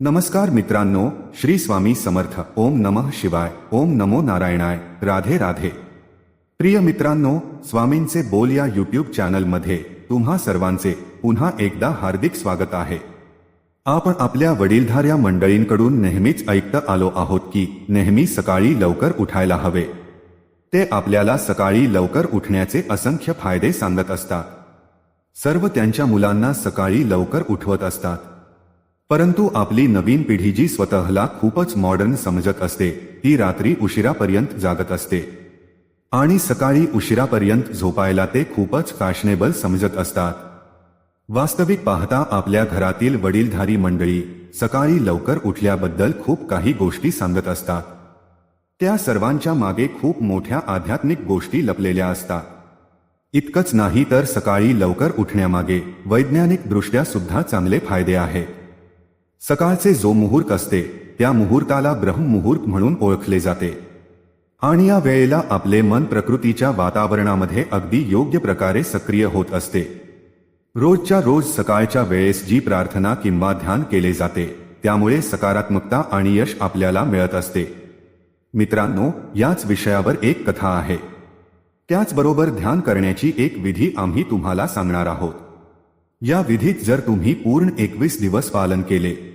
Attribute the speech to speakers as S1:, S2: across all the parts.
S1: नमस्कार मित्रांनो श्री स्वामी समर्थ. ओम नमः शिवाय. ओम नमो नारायणाय. राधे राधे. प्रिय मित्रांनो स्वामींचे बोल या यूट्यूब चॅनलमध्ये तुम्हा सर्वांचे पुन्हा एकदा हार्दिक स्वागत आहे. आपण आपल्या वडीलधाऱ्या मंडळींकडून नेहमीच ऐकत आलो आहोत की नेहमी सकाळी लवकर उठायला हवे. ते आपल्याला सकाळी लवकर उठण्याचे असंख्य फायदे सांगत असतात. सर्व त्यांच्या मुलांना सकाळी लवकर उठवत असतात. परंतु आपली नवीन पिढी जी स्वतःला खूपच मॉडर्न समजत असते ती रात्री उशिरापर्यंत जागत असते. आणि सकाळी उशिरापर्यंत झोपायला ते खूपच फॅशनेबल समजत असतात. वास्तविक पाहता आपल्या घरातील वडीलधारी मंडळी सकाळी लवकर उठल्याबद्दल खूप काही गोष्टी सांगत असतात. त्या सर्वांच्या मागे खूप मोठ्या आध्यात्मिक गोष्टी लपलेल्या असतात. इतकंच नाही तर सकाळी लवकर उठण्यामागे वैज्ञानिकदृष्ट्या सुद्धा चांगले फायदे आहेत. सकाळचे जो मुहूर्त असते त्या मुहूर्ताला ब्रह्ममुहूर्त म्हणून ओळखले जाते. आणि या वेळेला आपले मन प्रकृतीच्या वातावरणामध्ये अगदी योग्य प्रकारे सक्रिय होत असते. रोजच्या रोज सकाळच्या वेळेस जी प्रार्थना किंवा ध्यान केले जाते त्यामुळे सकारात्मकता आणि यश आपल्याला मिळत असते. मित्रांनो याच विषयावर एक कथा आहे. त्याचबरोबर ध्यान करण्याची एक विधी आम्ही तुम्हाला सांगणार आहोत. या विधीत जर तुम्ही पूर्ण एकवीस दिवस पालन केले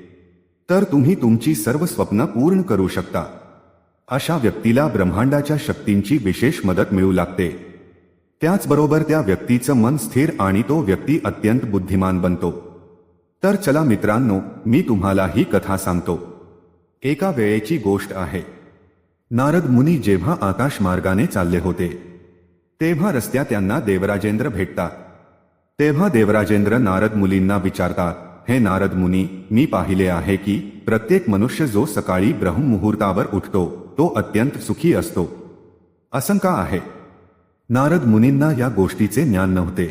S1: तर तुम्ही तुमची सर्व स्वप्न पूर्ण करू शकता. अशा व्यक्तीला ब्रह्मांडाच्या शक्तींची विशेष मदत मिळू लागते. त्याचबरोबर त्या व्यक्तीचं मन स्थिर आणि तो व्यक्ती अत्यंत बुद्धिमान बनतो. तर चला मित्रांनो मी तुम्हाला ही कथा सांगतो. एका वेळेची गोष्ट आहे. नारद मुनी जेव्हा आकाश मार्गाने चालले होते तेव्हा रस्त्यात त्यांना देवराजेंद्र भेटतात. तेव्हा देवराजेंद्र नारद मुलींना विचारतात हे नारद मुनी मी पाहिले आहे की प्रत्येक मनुष्य जो सकाळी ब्रह्ममुहूर्तावर उठतो तो अत्यंत सुखी असतो. असं का आहे. नारद मुनींना या गोष्टीचे ज्ञान नव्हते.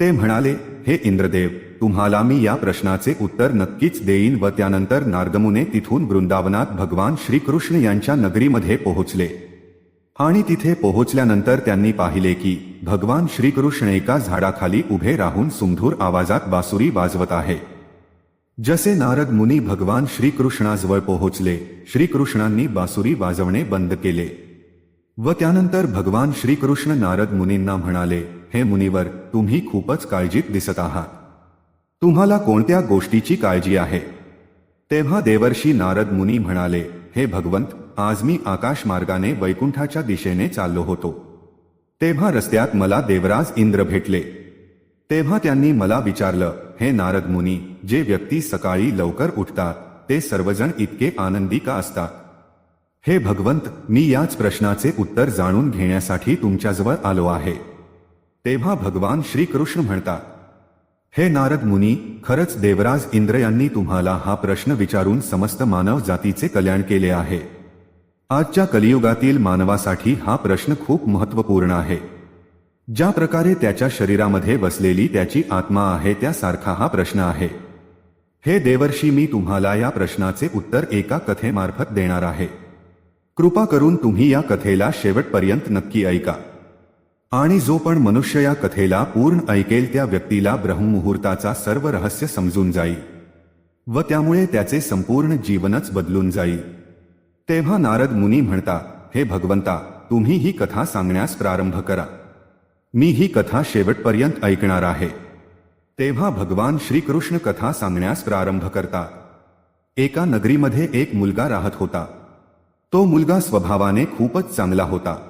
S1: ते म्हणाले हे इंद्रदेव तुम्हाला मी या प्रश्नाचे उत्तर नक्कीच देईन व त्यानंतर नारदमुने तिथून वृंदावनात भगवान श्रीकृष्ण यांच्या नगरीमध्ये पोहोचले. आणि तिथे पोहोचल्यानंतर त्यांनी पाहिले की भगवान श्रीकृष्ण एका झाडाखाली उभे राहून सुमधूर आवाजात बासुरी वाजवत आहे. जसे नारद मुनी भगवान श्रीकृष्णाजवळ पोहोचले श्रीकृष्णांनी बासुरी वाजवणे बंद केले. व त्यानंतर भगवान श्रीकृष्ण नारद मुनींना म्हणाले हे मुनिवर तुम्ही खूपच काळजीत दिसत आहात. तुम्हाला कोणत्या गोष्टीची काळजी आहे? तेव्हा देवर्षी नारद मुनी म्हणाले हे भगवंत आज मी आकाश मार्गाने वैकुंठाच्या दिशेने चाललो होतो. तेव्हा रस्त्यात मला देवराज इंद्र भेटले. तेव्हा त्यांनी मला विचारलं हे नारद मुनी जे व्यक्ती सकाळी लवकर उठतात ते सर्वजण इतके आनंदी का असतात? हे भगवंत मी याच प्रश्नाचे उत्तर जाणून घेण्यासाठी तुमच्याजवळ आलो आहे. तेव्हा भगवान श्रीकृष्ण म्हणतात हे नारद मुनी खरंच देवराज इंद्र यांनी तुम्हाला हा प्रश्न विचारून समस्त मानव जातीचे कल्याण केले आहे. आजच्या कलियुगातील मानवासाठी हा प्रश्न खूप महत्त्वपूर्ण आहे. ज्या प्रकारे त्याच्या शरीरामध्ये बसलेली त्याची आत्मा आहे त्यासारखा हा प्रश्न आहे. हे देवर्षी मी तुम्हाला या प्रश्नाचे उत्तर एका कथेमार्फत देणार आहे. कृपा करून तुम्ही या कथेला शेवटपर्यंत नक्की ऐका. आणि जो पण मनुष्य या कथेला पूर्ण ऐकेल त्या व्यक्तीला ब्रह्ममुहूर्ताचा सर्व रहस्य समजून जाईल. व त्यामुळे त्याचे संपूर्ण जीवनच बदलून जाईल. तेव्हा नारद मुनी म्हणता, हे भगवंता, तुम्ही ही कथा सांगण्यास प्रारंभ करा. मी ही कथा शेवटपर्यंत ऐकणार आहे. तेव्हा भगवान श्रीकृष्ण कथा सांगण्यास प्रारंभ करतात एका नगरीमध्ये एक मुलगा राहत होता. तो मुलगा स्वभावाने खूपच चांगला होता.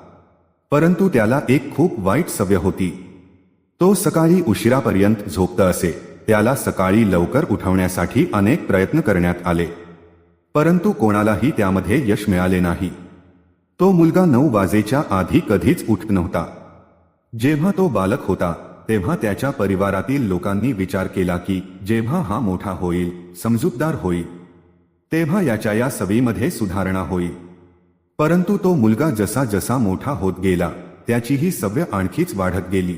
S1: परंतु त्याला एक खूप वाईट सवय होती. तो सकाळी उशिरापर्यंत झोपत असे. त्याला सकाळी लवकर उठवण्यासाठी अनेक प्रयत्न करण्यात आले. परंतु कोणालाही त्यामध्ये यश मिळाले नाही. तो मुलगा नऊ वाजेच्या आधी कधीच उठत नव्हता. जेव्हा तो बालक होता तेव्हा त्याच्या परिवारातील लोकांनी विचार केला की जेव्हा हा मोठा होईल समजूतदार होईल. तेव्हा याच्या या सवयीमध्ये सुधारणा होईल. परंतु तो मुलगा जसा जसा मोठा होत गेला त्याची ही सवय आणखीच वाढत गेली.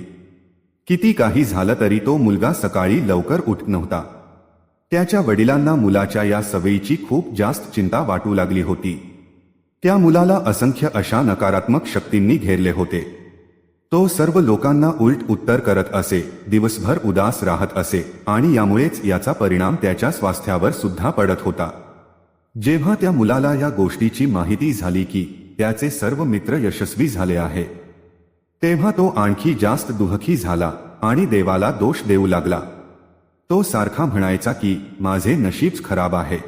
S1: किती काही झालं तरी तो मुलगा सकाळी लवकर उठत नव्हता. त्याच्या वडिलांना मुलाच्या या सवयीची खूप जास्त चिंता वाटू लागली होती. त्या मुलाला असंख्य अशा नकारात्मक शक्तींनी घेरले होते. तो सर्व लोकांना उलट उत्तर करत असे दिवसभर उदास राहत असे आणि यामुळेच याचा परिणाम त्याच्या स्वास्थ्यावर सुद्धा पडत होता. जेव्हा त्या मुलाला या गोष्टीची माहिती झाली की त्याचे सर्व मित्र यशस्वी झाले आहे तेव्हा तो आणखी जास्त दुःखी झाला आणि देवाला दोष देऊ लागला. तो सारखा म्हणायचा की माझे नशीबच खराब आहे.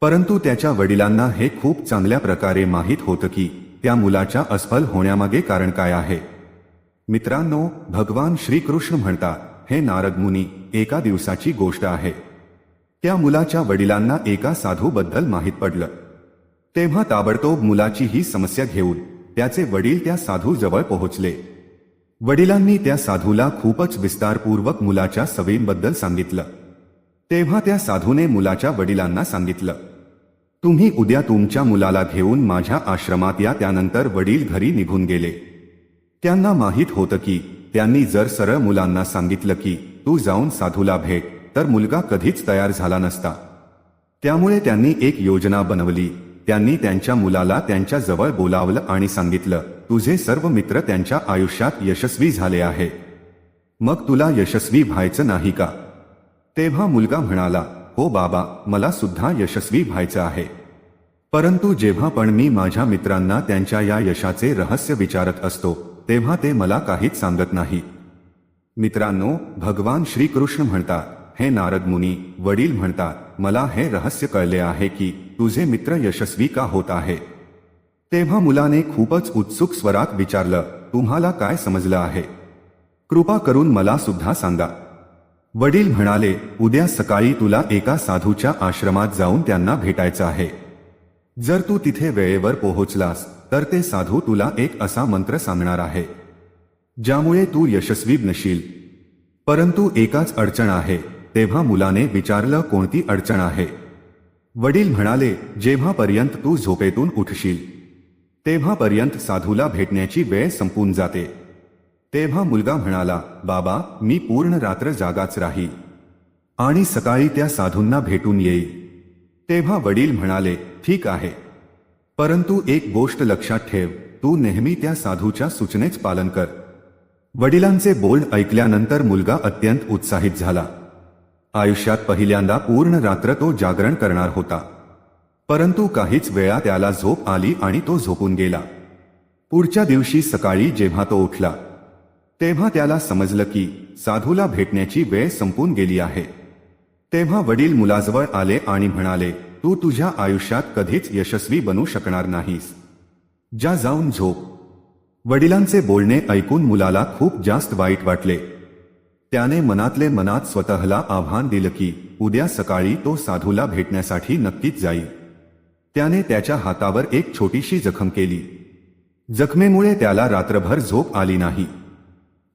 S1: परंतु त्याच्या वडिलांना हे खूप चांगल्या प्रकारे माहीत होतं की त्या मुलाच्या असफल होण्यामागे कारण काय आहे. मित्रांनो भगवान श्रीकृष्ण म्हणतात हे नारदमुनी एका दिवसाची गोष्ट आहे. त्या मुलाच्या वडिलांना एका साधूबद्दल माहीत पडलं. तेव्हा ताबडतोब मुलाची ही समस्या घेऊन त्याचे वडील त्या साधूजवळ पोहोचले. वडिलांनी त्या साधूला खूपच विस्तारपूर्वक मुलाच्या सवयींबद्दल सांगितलं. तेव्हा त्या साधूने मुलाच्या वडिलांना सांगितलं तुम्ही उद्या तुमच्या मुलाला घेऊन माझ्या आश्रमात या त्यानंतर वडील घरी निघून गेले. त्यांना माहीत होतं की त्यांनी जर सरळ मुलांना सांगितलं की तू जाऊन साधूला भेट तर मुलगा कधीच तयार झाला नसता. त्यामुळे त्यांनी एक योजना बनवली. त्यांनी त्यांच्या मुलाला त्यांच्या जवळ बोलावलं आणि सांगितलं तुझे सर्व मित्र त्यांच्या आयुष्यात यशस्वी झाले आहे. मग तुला यशस्वी व्हायचं नाही का? तेव्हा मुलगा म्हणाला हो बाबा मला सुद्धा यशस्वी व्हायचं आहे. परंतु जेव्हा पण मी माझ्या मित्रांना त्यांच्या या यशाचे रहस्य विचारत असतो तेव्हा ते मला काहीच सांगत नाही. मित्रांनो भगवान श्रीकृष्ण म्हणतात हे नारद मुनी वडील म्हणतात मला हे रहस्य कळले आहे की तुझे मित्र यशस्वी का होत आहे? तेव्हा मुलाने खूपच उत्सुक स्वरात विचारलं तुम्हाला काय समजलं आहे? कृपा करून मला सुद्धा सांगा. वडील म्हणाले उद्या सकाळी तुला एका साधूच्या आश्रमात जाऊन त्यांना भेटायचं आहे. जर तू तिथे वेळेवर पोहोचलास तर ते साधू तुला एक असा मंत्र सांगणार आहे. ज्यामुळे तू यशस्वी नशील परंतु एकाच अडचण आहे. तेव्हा मुलाने विचारलं कोणती अडचण आहे. वडील म्हणाले जेव्हापर्यंत तू झोपेतून उठशील तेव्हापर्यंत साधूला भेटण्याची वेळ संपून जाते. तेव्हा मुलगा म्हणाला बाबा मी पूर्ण रात्र जागाच राही. आणि सकाळी त्या साधूंना भेटून येईल तेव्हा वडील म्हणाले ठीक आहे. परंतु एक गोष्ट लक्षात ठेव तू नेहमी त्या साधूच्या सूचनेच पालन कर. वडिलांचे बोल ऐकल्यानंतर मुलगा अत्यंत उत्साहित झाला. आयुष्यात पहिल्यांदा पूर्ण रात्र तो जागरण करणार होता. परंतु काहीच वेळा त्याला झोप आली आणि तो झोपून गेला. पुढच्या दिवशी सकाळी जेव्हा तो उठला तेव्हा त्याला समजलं की साधूला भेटण्याची वेळ संपून गेली आहे. तेव्हा वडील मुलाजवळ आले आणि म्हणाले तू तुझ्या आयुष्यात कधीच यशस्वी बनू शकणार नाहीस. जा जाऊन झोप. वडिलांचे बोलणे ऐकून मुलाला खूप जास्त वाईट वाटले. त्याने मनातले मनात स्वतःला आव्हान दिलं की उद्या सकाळी तो साधूला भेटण्यासाठी नक्कीच जाईल त्याने त्याच्या हातावर एक छोटीशी जखम केली. जखमेमुळे त्याला रात्रभर झोप आली नाही.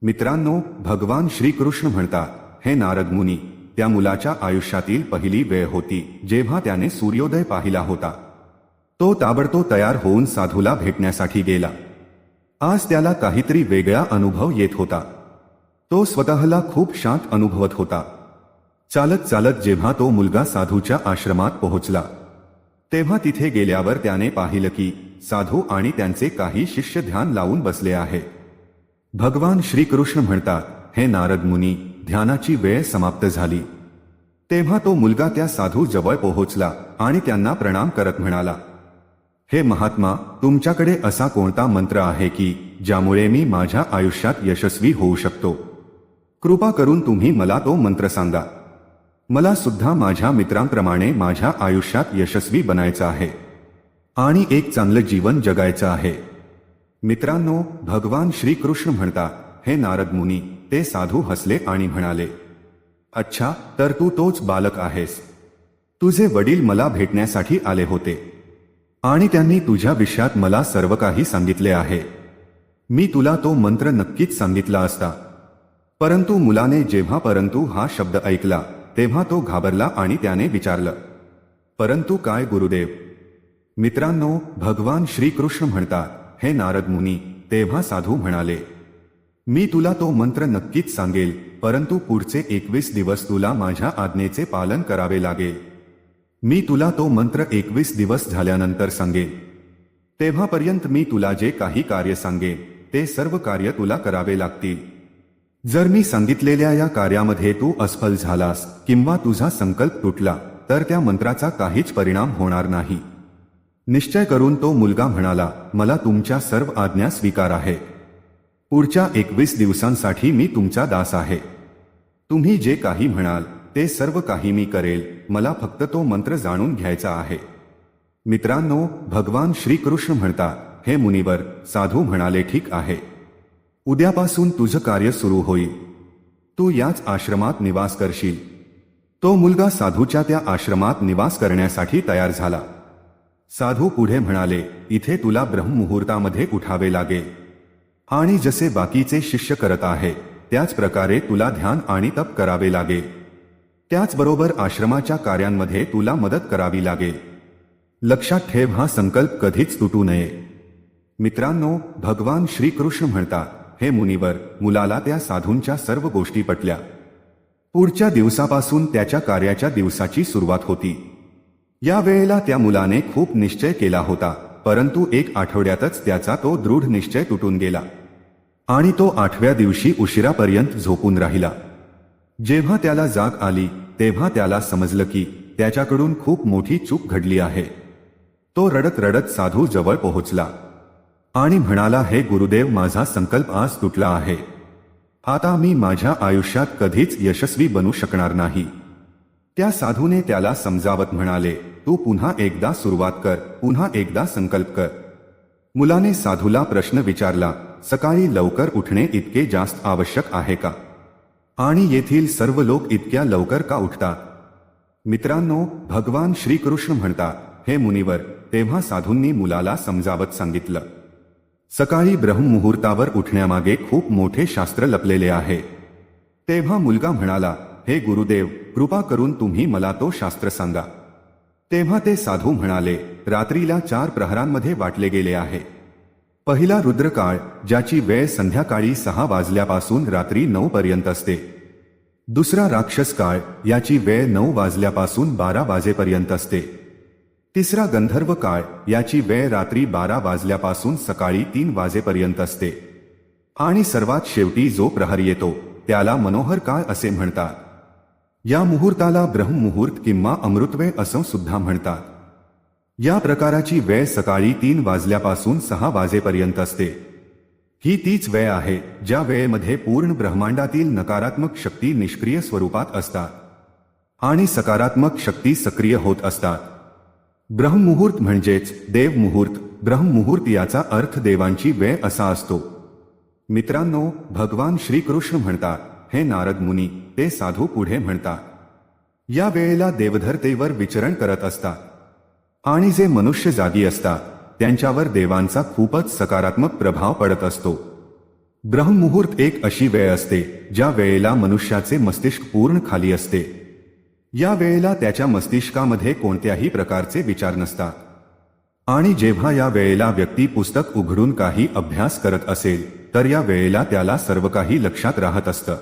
S1: मित्रांनो भगवान श्रीकृष्ण म्हणतात हे नारद मुनी त्या मुलाच्या आयुष्यातील पहिली वेळ होती जेव्हा त्याने सूर्योदय पाहिला होता. तो ताबडतोब तयार होऊन साधूला भेटण्यासाठी गेला. आज त्याला काहीतरी वेगळा अनुभव येत होता. तो स्वतःला खूप शांत अनुभवत होता. चालत चालत जेव्हा तो मुलगा साधूच्या आश्रमात पोहोचला. तेव्हा तिथे गेल्यावर त्याने पाहिलं की साधू आणि त्यांचे काही शिष्य ध्यान लावून बसले आहे. भगवान श्रीकृष्ण म्हणतात हे नारद मुनी ध्यानाची वेळ समाप्त झाली. तेव्हा तो मुलगा त्या साधू जवळ पोहोचला आणि त्यांना प्रणाम करत म्हणाला हे महात्मा तुमच्याकडे असा कोणता मंत्र आहे की ज्यामुळे मी माझ्या आयुष्यात यशस्वी होऊ शकतो? कृपा करून तुम्ही मला तो मंत्र सांगा. मला सुद्धा माझ्या मित्रांप्रमाणे माझ्या आयुष्यात यशस्वी बनायचं आहे. आणि एक चांगलं जीवन जगायचं आहे. मित्रांनो भगवान श्रीकृष्ण म्हणतात हे नारद मुनी ते साधू हसले आणि म्हणाले अच्छा तर तू तोच बालक आहेस. तुझे वडील मला भेटण्यासाठी आले होते. आणि त्यांनी तुझ्या विषयात मला सर्व काही सांगितले आहे. मी तुला तो मंत्र नक्कीच सांगितला असता. परंतु मुलाने जेव्हा परंतु हा शब्द ऐकला तेव्हा तो घाबरला आणि त्याने विचारलं परंतु काय गुरुदेव? मित्रांनो भगवान श्रीकृष्ण म्हणतात हे नारद मुनी तेव्हा साधू म्हणाले मी तुला तो मंत्र नक्कीच सांगेल परंतु पुढचे एकवीस दिवस तुला माझ्या आज्ञेचे पालन करावे लागेल. मी तुला तो मंत्र एकवीस दिवस झाल्यानंतर सांगेन. तेव्हापर्यंत मी तुला जे काही कार्य सांगेन ते सर्व कार्य तुला करावे लागतील. जर मी सांगितलेल्या या कार्यामध्ये तू असफल झालास किंवा तुझा संकल्प तुटला तर त्या मंत्राचा काहीच परिणाम होणार नाही. निश्चय करून तो मुलगा म्हणाला मला तुमच्या सर्व आज्ञा स्वीकार आहे. पुढच्या एकवीस दिवसांसाठी मी तुमचा दास आहे. तुम्ही जे काही म्हणाल ते सर्व काही मी करेल. मला फक्त तो मंत्र जाणून घ्यायचा आहे. मित्रांनो भगवान श्रीकृष्ण म्हणतात हे मुनिवर साधू म्हणाले ठीक आहे. उद्यापासून तुझं कार्य सुरू होईल. तू याच आश्रमात निवास करशील. तो मुलगा साधूच्या त्या आश्रमात निवास करण्यासाठी तयार झाला. साधू पुढे म्हणाले इथे तुला ब्रह्ममुहूर्तामध्ये उठावे लागेल. आणि जसे बाकीचे शिष्य करत आहे त्याच प्रकारे तुला ध्यान आणि तप करावे लागेल. त्याचबरोबर आश्रमाच्या कार्यांमध्ये तुला मदत करावी लागेल. लक्षात ठेव हा संकल्प कधीच तुटू नये. मित्रांनो भगवान श्रीकृष्ण म्हणतात हे मुनिवर मुलाला त्या साधूंच्या सर्व गोष्टी पटल्या. पुढच्या दिवसापासून त्याच्या कार्याच्या दिवसाची सुरुवात होती. या वेळेला त्या मुलाने खूप निश्चय केला होता परंतु एक आठवड्यातच त्याचा तो दृढ निश्चय तुटून गेला. आणि तो आठव्या दिवशी उशिरापर्यंत झोपून राहिला. जेव्हा त्याला जाग आली तेव्हा त्याला समजलं की त्याच्याकडून खूप मोठी चूक घडली आहे. तो रडत रडत साधू जवळ पोहोचला. आणि म्हणाला हे गुरुदेव माझा संकल्प आज तुटला आहे. आता मी माझ्या आयुष्यात कधीच यशस्वी बनू शकणार नाही. त्या साधूने त्याला समजावत म्हणाले तू पुन्हा एकदा सुरुवात कर पुन्हा एकदा संकल्प कर. मुलाने साधूला प्रश्न विचारला सकाळी लवकर उठणे इतके जास्त आवश्यक आहे का? आणि येथील सर्व लोक इतक्या लवकर का उठतात मित्रांनो भगवान श्रीकृष्ण म्हणतात हे मुनिवर तेव्हा साधूंनी मुलाला समजावत सांगितलं. सकाळी ब्रह्ममुहूर्तावर उठण्यामागे खूप मोठे शास्त्र लपलेले आहे. तेव्हा मुलगा म्हणाला हे गुरुदेव कृपा करून तुम्ही मला तो शास्त्र सांगा. तेव्हा ते साधू म्हणाले रात्रीला चार प्रहरांमध्ये वाटले गेले आहे. पहिला रुद्रकाळ ज्याची वेळ संध्याकाळी सहा वाजल्यापासून रात्री नऊ पर्यंत असते. दुसरा राक्षस काळ याची वेळ नऊ वाजल्यापासून बारा वाजेपर्यंत असते. तिसरा गंधर्व काळ याची वेळ रात्री बारा वाजल्यापासून सकाळी तीन वाजेपर्यंत असते. आणि सर्वात शेवटी जो प्रहर येतो त्याला मनोहर काळ असे म्हणतात. या मुहूर्ताला ब्रह्ममुहूर्त किंवा अमृतवेळ असं सुद्धा म्हणतात. या प्रकाराची वेळ सकाळी तीन वाजल्यापासून सहा वाजेपर्यंत असते. ही तीच वेळ आहे ज्या वेळेमध्ये पूर्ण ब्रह्मांडातील नकारात्मक शक्ती निष्क्रिय स्वरूपात असतात. आणि सकारात्मक शक्ती सक्रिय होत असतात. ब्रह्ममुहूर्त म्हणजेच देवमुहूर्त. ब्रह्ममुहूर्त याचा अर्थ देवांची वेळ असा असतो. मित्रांनो भगवान श्रीकृष्ण म्हणतात हे नारद मुनी ते साधू पुढे म्हणतात. या वेळेला देवधरतेवर विचरण करत असतात. आणि जे मनुष्य जागी असतात त्यांच्यावर देवांचा खूपच सकारात्मक प्रभाव पडत असतो. ब्रह्ममुहूर्त एक अशी वेळ असते ज्या वेळेला मनुष्याचे मस्तिष्क पूर्ण खाली असते. या वेळेला त्याच्या मस्तिष्कामध्ये कोणत्याही प्रकारचे विचार नसतात. आणि जेव्हा या वेळेला व्यक्ती पुस्तक उघडून काही अभ्यास करत असेल तर या वेळेला त्याला सर्व काही लक्षात राहत असतं.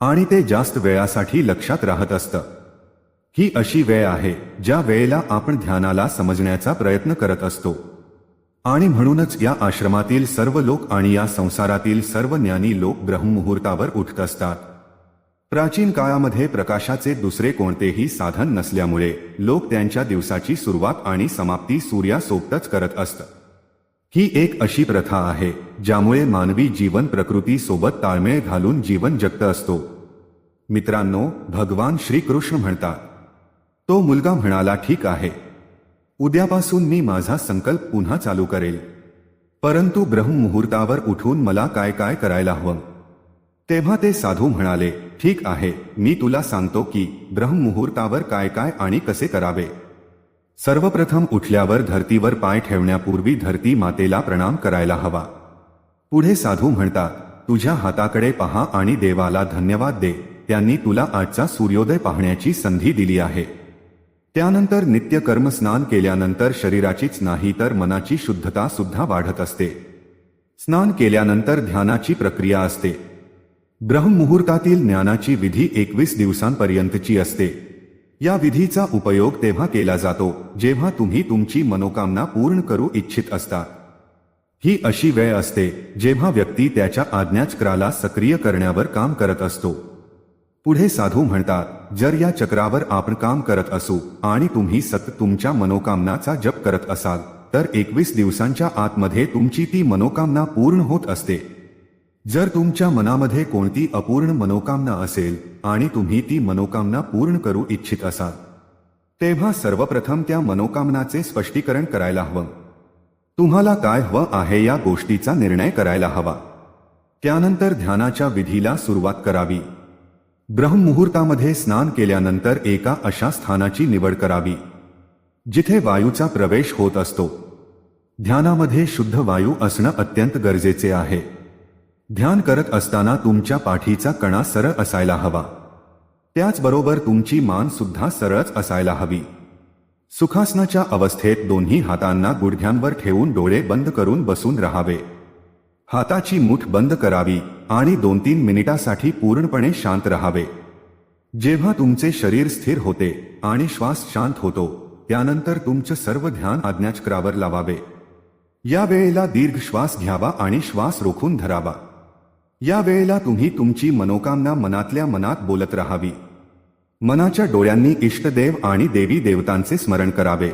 S1: आणि ते जास्त वेळासाठी लक्षात राहत असतं. ही अशी वेळ आहे ज्या वेळेला आपण ध्यानाला समजण्याचा प्रयत्न करत असतो. आणि म्हणूनच या आश्रमातील सर्व लोक आणि या संसारातील सर्व ज्ञानी लोक ब्रह्ममुहूर्तावर उठत असतात. प्राचीन काळामध्ये प्रकाशाचे दुसरे कोणतेही साधन नसल्यामुळे लोक त्यांच्या दिवसाची सुरुवात आणि समाप्ती सूर्यासोबतच करत असत. ही एक अशी प्रथा आहे ज्यामुळे मानवी जीवन प्रकृतीसोबत ताळमेळ घालून जीवन जगत असतो. मित्रांनो भगवान श्रीकृष्ण म्हणतात तो मुलगा म्हणाला ठीक आहे. उद्यापासून मी माझा संकल्प पुन्हा चालू करेल. परंतु ब्रह्ममुहूर्तावर उठून मला काय काय करायला हवं? तेव्हा ते साधू म्हणाले ठीक आहे मी तुला सांगतो की ब्रह्ममुहूर्तावर काय काय आणि कसे करावे. सर्वप्रथम उठल्यावर धरतीवर पाय ठेवण्यापूर्वी धरती मातेला प्रणाम करायला हवा. पुढे साधू म्हणतात तुझ्या हाताकडे पहा आणि देवाला धन्यवाद दे. त्यांनी तुला आजचा सूर्योदय पाहण्याची संधी दिली आहे. त्यानंतर नित्यकर्म स्नान केल्यानंतर शरीराचीच नाही तर मनाची शुद्धता सुद्धा वाढत असते. स्नान केल्यानंतर ध्यानाची प्रक्रिया असते. ब्रह्ममुहूर्तातील ज्ञानाची विधी एकवीस दिवसांपर्यंतची असते. या विधीचा उपयोग तेव्हा केला जातो जेव्हा तुम्ही तुमची मनोकामना पूर्ण करू इच्छित असता. ही अशी वेळ असते जेव्हा व्यक्ती त्याच्या आज्ञाचक्राला सक्रिय करण्यावर काम करत असतो. पुढे साधू म्हणतात जर या चक्रावर आपण काम करत असू आणि तुम्ही सतत तुमच्या मनोकामनाचा जप करत असाल तर एकवीस दिवसांच्या आतमध्ये तुमची ती मनोकामना पूर्ण होत असते. जर तुमच्या मनामध्ये कोणती अपूर्ण मनोकामना असेल आणि तुम्ही ती मनोकामना पूर्ण करू इच्छित असाल तेव्हा सर्वप्रथम त्या मनोकामनाचे स्पष्टीकरण करायला हवं. तुम्हाला काय हवं आहे या गोष्टीचा निर्णय करायला हवा. त्यानंतर ध्यानाच्या विधीला सुरुवात करावी. ब्रह्ममुहूर्तामध्ये स्नान केल्यानंतर एका अशा स्थानाची निवड करावी जिथे वायूचा प्रवेश होत असतो. ध्यानामध्ये शुद्ध वायू असणं अत्यंत गरजेचे आहे. ध्यान करत असताना तुमच्या पाठीचा कणा सरळ असायला हवा. त्याचबरोबर तुमची मान सुद्धा सरळच असायला हवी. सुखासनाच्या अवस्थेत दोन्ही हातांना गुडघ्यांवर ठेवून डोळे बंद करून बसून राहावे. हाताची मूठ बंद करावी आणि दोन तीन मिनिटासाठी पूर्णपणे शांत राहावे. जेव्हा तुमचे शरीर स्थिर होते आणि श्वास शांत होतो त्यानंतर तुमचं सर्व ध्यान आज्ञाचक्रावर लावावे. या वेळेला दीर्घ श्वास घ्यावा आणि श्वास रोखून धरावा. या वेळेला तुम्ही तुमची मनोकामना मनातल्या मनात बोलत राहावी. मनाच्या डोळ्यांनी इष्टदेव आणि देवी देवतांचे स्मरण करावे.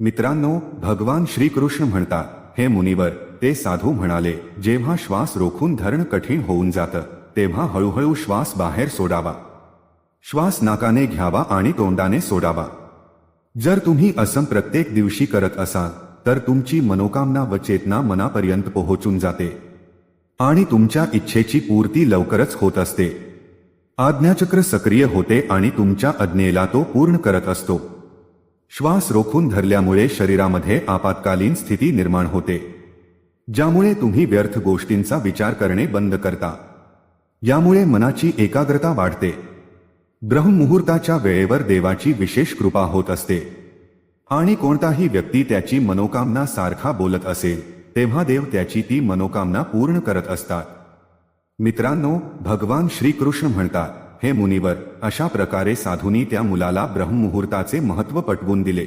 S1: मित्रांनो भगवान श्रीकृष्ण म्हणतात हे मुनिवर ते साधू म्हणाले जेव्हा श्वास रोखून धरण कठीण होऊन जातं तेव्हा हळूहळू श्वास बाहेर सोडावा. श्वास नाकाने घ्यावा आणि तोंडाने सोडावा. जर तुम्ही असं प्रत्येक दिवशी करत असाल तर तुमची मनोकामना व चेतना मनापर्यंत पोहोचून जाते. आणि तुमच्या इच्छेची पूर्ती लवकरच होत असते. आज्ञाचक्र सक्रिय होते आणि तुमच्या आज्ञेला तो पूर्ण करत असतो. श्वास रोखून धरल्यामुळे शरीरामध्ये आपत्कालीन स्थिती निर्माण होते. ज्यामुळे तुम्ही व्यर्थ गोष्टींचा विचार करणे बंद करता. यामुळे मनाची एकाग्रता वाढते. ब्रह्ममुहूर्ताच्या वेळेवर देवाची विशेष कृपा होत असते. आणि कोणताही व्यक्ती त्याची मनोकामना सारखा बोलत असेल. तेव्हा देव त्याची ती मनोकामना पूर्ण करत असतात. मित्रांनो भगवान श्रीकृष्ण म्हणतात हे मुनिवर अशा प्रकारे साधूंनी त्या मुलाला ब्रह्ममुहूर्ताचे महत्त्व पटवून दिले.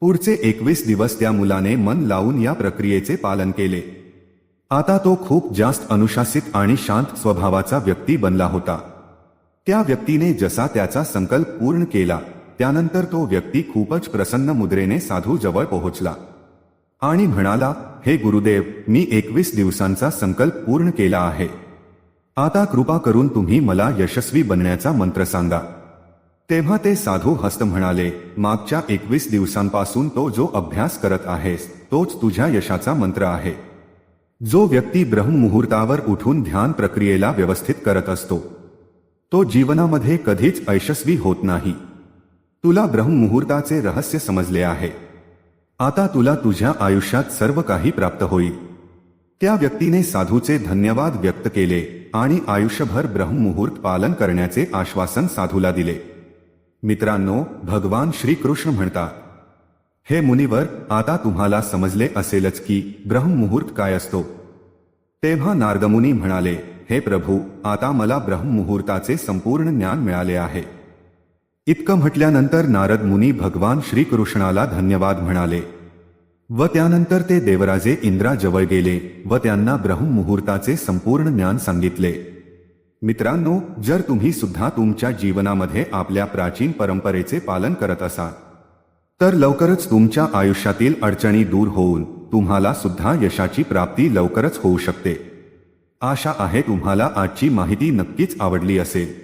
S1: पुढचे एकवीस दिवस त्या मुलाने मन लावून या प्रक्रियेचे पालन केले. आता तो खूप जास्त अनुशासित आणि शांत स्वभावाचा व्यक्ती बनला होता. त्या व्यक्तीने जसा त्याचा संकल्प पूर्ण केला त्यानंतर तो व्यक्ती खूपच प्रसन्न मुद्रेने साधू जवळ पोहोचला. आणि म्हणाला हे गुरुदेव मी एकवीस दिवसांचा संकल्प पूर्ण केला आहे. आता कृपा करून तुम्ही मला यशस्वी बनण्याचा मंत्र सांगा. तेव्हा ते साधू हस्त म्हणाले मागच्या एकवीस दिवसांपासून तो जो अभ्यास करत आहेस तोच तुझ्या यशाचा मंत्र आहे. जो व्यक्ती ब्रह्ममुहूर्तावर उठून ध्यान प्रक्रियेला व्यवस्थित करत असतो तो जीवनामध्ये कधीच यशस्वी होत नाही. तुला ब्रह्ममुहूर्ताचे रहस्य समजले आहे. आता तुला तुझ्या आयुष्यात सर्व काही प्राप्त होईल. त्या व्यक्तीने साधूचे धन्यवाद व्यक्त केले आणि आयुष्यभर ब्रह्ममुहूर्त पालन करण्याचे आश्वासन साधूला दिले. मित्रांनो, भगवान श्रीकृष्ण म्हणतात, हे मुनिवर, आता तुम्हाला समजले असेलच की ब्रह्ममुहूर्त काय असतो. तेव्हा नारदमुनी म्हणाले, हे प्रभू, आता मला ब्रह्ममुहूर्ताचे संपूर्ण ज्ञान मिळाले आहे. इतकं म्हटल्यानंतर नारद मुनी भगवान श्रीकृष्णाला धन्यवाद म्हणाले. व त्यानंतर ते देवराजे इंद्राजवळ गेले व त्यांना ब्रह्ममुहूर्ताचे संपूर्ण ज्ञान सांगितले. मित्रांनो जर तुम्ही सुद्धा तुमच्या जीवनामध्ये आपल्या प्राचीन परंपरेचे पालन करत असाल तर लवकरच तुमच्या आयुष्यातील अडचणी दूर होऊन तुम्हाला सुद्धा यशाची प्राप्ती लवकरच होऊ शकते. आशा आहे तुम्हाला आजची माहिती नक्कीच आवडली असेल.